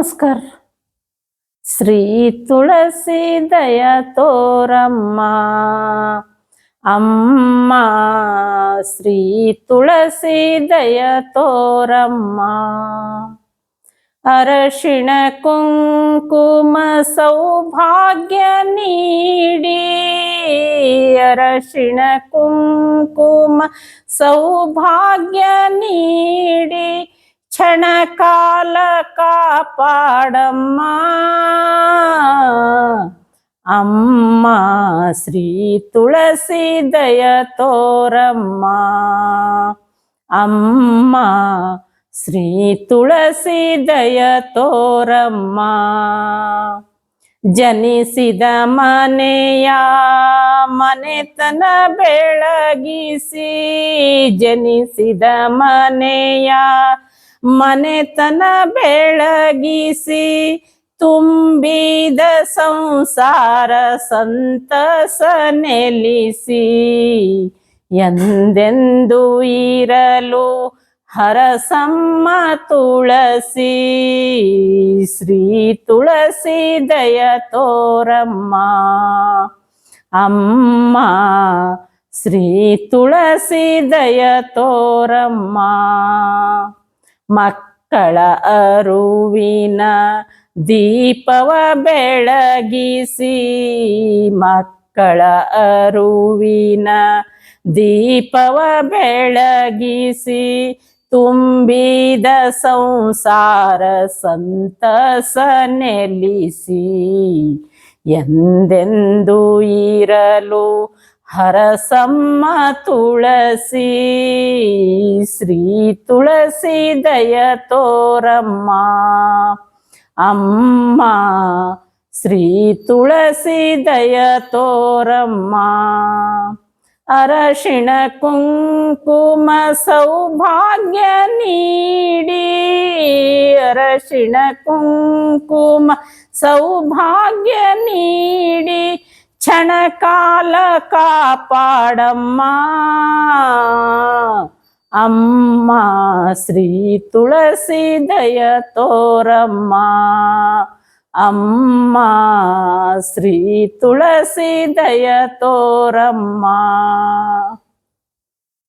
ನಮಸ್ಕಾರ ಶ್ರೀ ತುಳಸಿ ದಯ ತೋರಮ್ಮ ಅಮ್ಮ ಶ್ರೀ ತುಳಸಿ ದಯ ತೋರಮ್ಮ ಅರಶಿಣ ಕುಂಕುಮ ಸೌಭಾಗ್ಯ ನೀಡಿ ಅರಶಿಣ ಕುಂಕುಮ ಸೌಭಾಗ್ಯ ನೀಡಿ ಕ್ಷಣ ಕಾಲ ಕಾಪಾಡಮ್ಮ ಅಮ್ಮ ಶ್ರೀ ತುಳಸಿ ದಯ ತೋರಮ್ಮ ಅಮ್ಮ ಶ್ರೀ ತುಳಸಿ ದಯ ತೋರಮ್ಮ ಜನಿಸಿದ ಮನೆಯ ಮನೆತನ ಬೆಳಗಿಸಿ ಜನಿಸಿದ ಮನೆಯ ಮನೆತನ ಬೆಳಗಿಸಿ ತುಂಬಿದ ಸಂಸಾರ ಸಂತಸ ನೆಲೆಸಿ ಎಂದೆಂದು ಇರಲು ಹರಸಮ್ಮ ತುಳಸಿ? ಶ್ರೀ ತುಳಸಿ ದಯ ತೋರಮ್ಮ. ಅಮ್ಮ, ಶ್ರೀ ತುಳಸಿ ದಯ ತೋರಮ್ಮ. ಮಕ್ಕಳ ಅರುವಿನ ದೀಪವ ಬೆಳಗಿಸಿ ಮಕ್ಕಳ ಅರುವಿನ ದೀಪವ ಬೆಳಗಿಸಿ ತುಂಬಿದ ಸಂಸಾರ ಸಂತಸ ನೆಲಿಸಿ ಎಂದೆಂದು ಇರಲು ಹರಸಮ್ಮ ತುಳಸಿ, ಶ್ರೀ ತುಳಸಿ ದಯ ತೋರಮ್ಮ. ಅಮ್ಮ, ಶ್ರೀ ತುಳಸಿ ದಯ ತೋರಮ್ಮ. ಅರಶಿಣ ಕುಂಕುಮ ಸೌಭಾಗ್ಯ ನೀಡಿ. ಅರಶಿಣ ಕುಂಕುಮ ಸೌಭಾಗ್ಯ ನೀಡಿ. క్షణకాల కాపాడమ్మా అమ్మా శ్రీ తులసి దయ తోరమ్మా అమ్మా శ్రీ తులసి దయ తోరమ్మా